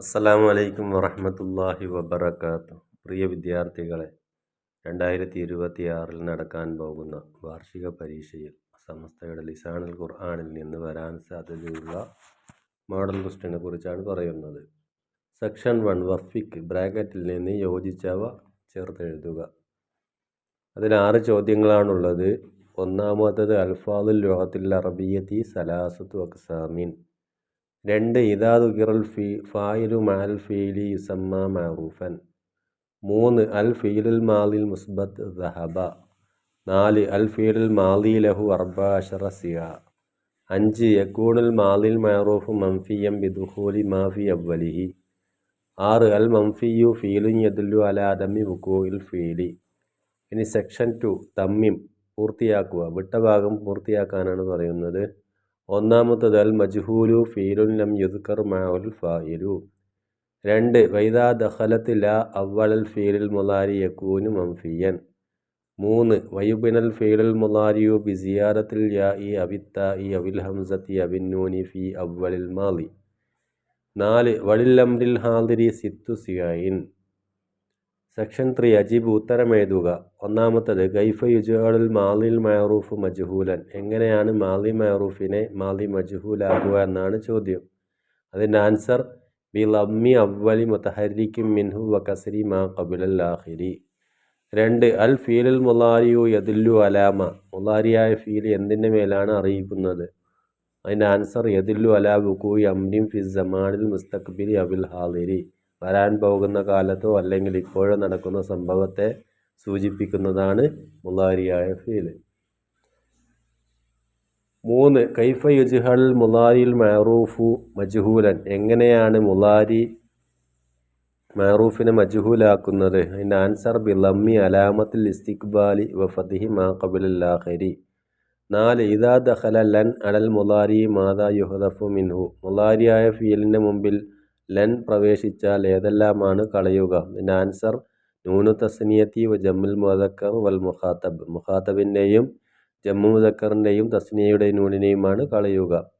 അസ്സലാമു അലൈക്കും വറഹമത്തല്ലാഹി വബറകാതുഹു. പ്രിയ വിദ്യാർത്ഥികളെ രണ്ടായിരത്തി ഇരുപത്തി ആറിൽ നടക്കാൻ പോകുന്ന വാർഷിക പരീക്ഷയിൽ സമസ്തയുടെ ലിസാനൽ ഖുർആാനിൽ നിന്ന് വരാൻ സാധ്യതയുള്ള മോഡൽ ക്വസ്റ്റിനെ കുറിച്ചാണ് പറയുന്നത്. സെക്ഷൻ വൺ വഫിക് ബ്രാക്കറ്റിൽ നിന്ന് യോജിച്ചവ ചേർത്തെഴുതുക അതിൽ ആറ് ചോദ്യങ്ങളാണുള്ളത്. ഒന്നാമത്തത് അൽഫാദുൽ ലോകത്തിൽ അറബിയത്തി സലാസത്തു അക്സാമിൻ. രണ്ട് ഇതാ ദുകിറൽ ഫീ ഫായിലു മഅൽ ഫീലി യുസമ്മ മഅറൂഫൻ മൂന്ന് അൽ ഫീലുൽ മാലിൽ മുസ്ബത്ത് ദഹബ. നാല് അൽ ഫീലുൽ മാലി ലഹു അർബാഷറ സിയ. അഞ്ച് യക്കൂണുൽ മാലിൽ മഅറൂഫ് മംഫിയം ബിദുഖൂലി മാഫി അവലിഹി ആറ് അൽ മംഫിയു ഫീലുൻ യദുല്ലു അല അദമി വുക്കൂഇൽ ഫീലി. ഇനി സെക്ഷൻ ടു തമ്മിം പൂർത്തിയാക്കുക. വിട്ട ഭാഗം പൂർത്തിയാക്കാനാണ് പറയുന്നത്. ഒന്നാമത്തത് അൽ മജ്ഹൂലു ഫീലുൻ ലം യുദ്കർ മാഉൽ ഫായിലു രണ്ട് വൈദാ ദഖലത്ത് ല അവ്വലൽ ഫീലിൽ മുലാരി യക്കൂനു മംഫിയൻ. മൂന്ന് വയുബിനൽ ഫീലുൽ മുലാരിയു ബി സിയാറത്തിൽ യാ ഇ അവിത്ത ഇ അവിൽ ഹംസത്തി അബിന്നൂനി ഫി അവ്വലിൽ മാലി. നാല് വളില്ലംരിൽ ഹാദിരി സിത്തു സിയായിൻ. സെക്ഷൻ ത്രീ അജീബ് ഉത്തരം എഴുതുക ഒന്നാമത്തത് ഗൈഫ യുജുഅൽ മാലിൽ മയറൂഫ് മജ്ഹൂലൻ. എങ്ങനെയാണ് മാലി മയറൂഫിനെ മാലി മജ്ഹൂലാകുക എന്നാണ് ചോദ്യം. അതിന്റെ ആൻസർ ബി ലമ്മി അവലി മുത്തഹരിക്കും മിൻഹു വ കസരി മാ കബിലൽ ആഹിരി രണ്ട് അൽ ഫീലുൽ മുലാരിയു യദുല്ലു അലാമ മുലാരിയായ ഫീൽ എന്തിന്റെ മേലാണ് അറിയിക്കുന്നത്? അതിന്റെ ആൻസർ യദുല്ലു അലാ ബുക്കു അംരിം ഫിസ്സമാനിൽ ജമാനിൽ മുസ്തഖ്ബിലി അബിൽ ഹാദിരി വരാൻ പോകുന്ന കാലത്തോ അല്ലെങ്കിൽ ഇപ്പോഴോ നടക്കുന്ന സംഭവത്തെ സൂചിപ്പിക്കുന്നതാണ് മുലാരിയായ ഫീൽ മൂന്ന് കൈഫ യുജ്ഹൽ മുലാരിൽ മഅറൂഫു മജ്ഹൂലൻ. എങ്ങനെയാണ് മുലാരി മഅറൂഫിനെ മജ്ഹൂലാക്കുന്നത്? അതിന്റെ ആൻസർ ബിലമ്മി അലാമത്തിൽ ഇസ്തിഖ്ബാലി ഫതിഹി മാ കബിലൽ ആഖിരി നാല് ഇദാ ദഹല ലൻ അലൽ മുലാരി മാതാ യുഹദഫു മിൻഹു. മുലാരിയായ ഫീലിന്റെ മുമ്പിൽ ലൻ പ്രവേശിച്ചാൽ ഏതെല്ലാമാണ് കളയുക? ഇതിന്റെ ആൻസർ നൂനു തസ്നിയത്തി ജമ്മുൽ മുദക്കർ വൽ മുഖാത്തബ്. മുഖാത്തബിന്റെയും ജമ്മു മുദക്കറിന്റെയും തസ്നിയയുടെ നൂനിനെയുമാണ് കളയുക.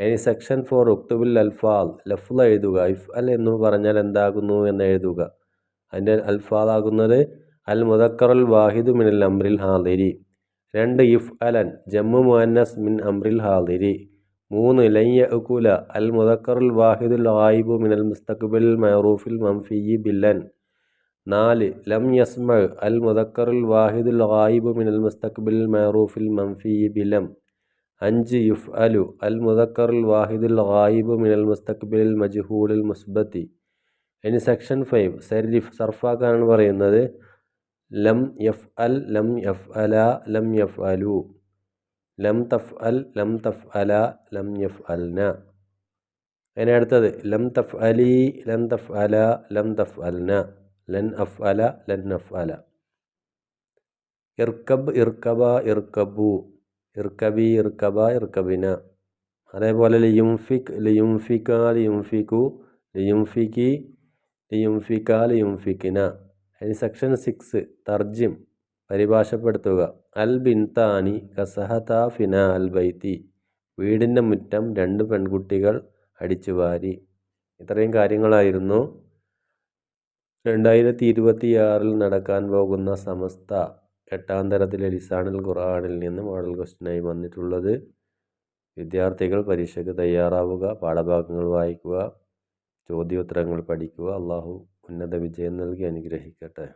ഇനി സെക്ഷൻ ഫോർ ഉക്തുബുൽ അൽഫാൽ ലഫ്ല എഴുതുക. ഇഫ് അൽ എന്ന് പറഞ്ഞാൽ എന്താകുന്നു എന്ന് എഴുതുക. അതിന്റെ അൽഫാദാകുന്നത് അൽ മുദക്കറുൽ വാഹിദു മിനൽ അമ്രിൽ ഹാദിരി. രണ്ട് ഇഫ് അലൻ ജമ്മു മുഹന്നസ് മിൻ അമ്രിൽ ഹാദിരി. മൂന്ന് ലയ്യ ഉക്കുല അൽ മുദക്കറുൽ വാഹിദുൽ ഗായിബു മിനൽ മുസ്തഖബിൽ മഅറൂഫിൽ മംഫിയി ബില്ലൻ നാല് ലം യസ്മ അൽ മുദക്കറുൽ വാഹിദുൽ ഗായിബു മിനൽ മുസ്തഖബിൽ മഅറൂഫിൽ മംഫിയി ബിലം അഞ്ച് യുഫ് അലു അൽ മുദക്കറുൽ വാഹിദുൽ ഗായിബു മിനൽ മുസ്തഖബിൽ മജ്ഹൂലുൽ മുസ്ബത്തി. ഇനി സെക്ഷൻ ഫൈവ് സരിഫ് സർഫാക്കാനാണ് പറയുന്നത്. ലം യഫ് അൽ ലം യഫ് അല ലം യഫ് അലു ലം തഫ് അൽ ലം തഫ് അല ലം യഫ് അൽന അതിന് അടുത്തത് ലം തഫ് അലി ലം തഫ് അല ലം തഫ് അൽന ലൻ അഫ് അല ലൻ അഫ് അല ഇർക്കബ് ഇർക്കബ ഇർക്കബു ഇർക്കബി ഇർക്കബ ഇർക്കബിന അതേപോലെ ലിയുംഫിക് ലിയുംഫിക്ക ലിയുംഫിക്കു ലിയുംഫിക്കി ലിയുംഫിക്ക ലിയുംഫിക്കിന ഇനി സെക്ഷൻ സിക്സ് തർജിം പരിഭാഷപ്പെടുത്തുക. അൽ ബിൻതാനി കസഹത ഫിന അൽ ബൈത്തി. വീടിന്റെ മുറ്റം രണ്ട് പെൺകുട്ടികൾ അടിച്ചുവാരി ഇത്രയും കാര്യങ്ങളായിരുന്നു. രണ്ടായിരത്തി ഇരുപത്തിയാറിൽ നടക്കാൻ പോകുന്ന സമസ്ത എട്ടാം തരത്തിലെ ലിസാണിൽ ഖുർആനിൽ നിന്ന് മോഡൽ ക്വസ്റ്റ്യനായി വന്നിട്ടുള്ളത്. വിദ്യാർത്ഥികൾ പരീക്ഷയ്ക്ക് തയ്യാറാവുക പാഠഭാഗങ്ങൾ വായിക്കുക ചോദ്യോത്തരങ്ങൾ പഠിക്കുക. അള്ളാഹു ഉന്നത വിജയം നൽകി അനുഗ്രഹിക്കട്ടെ.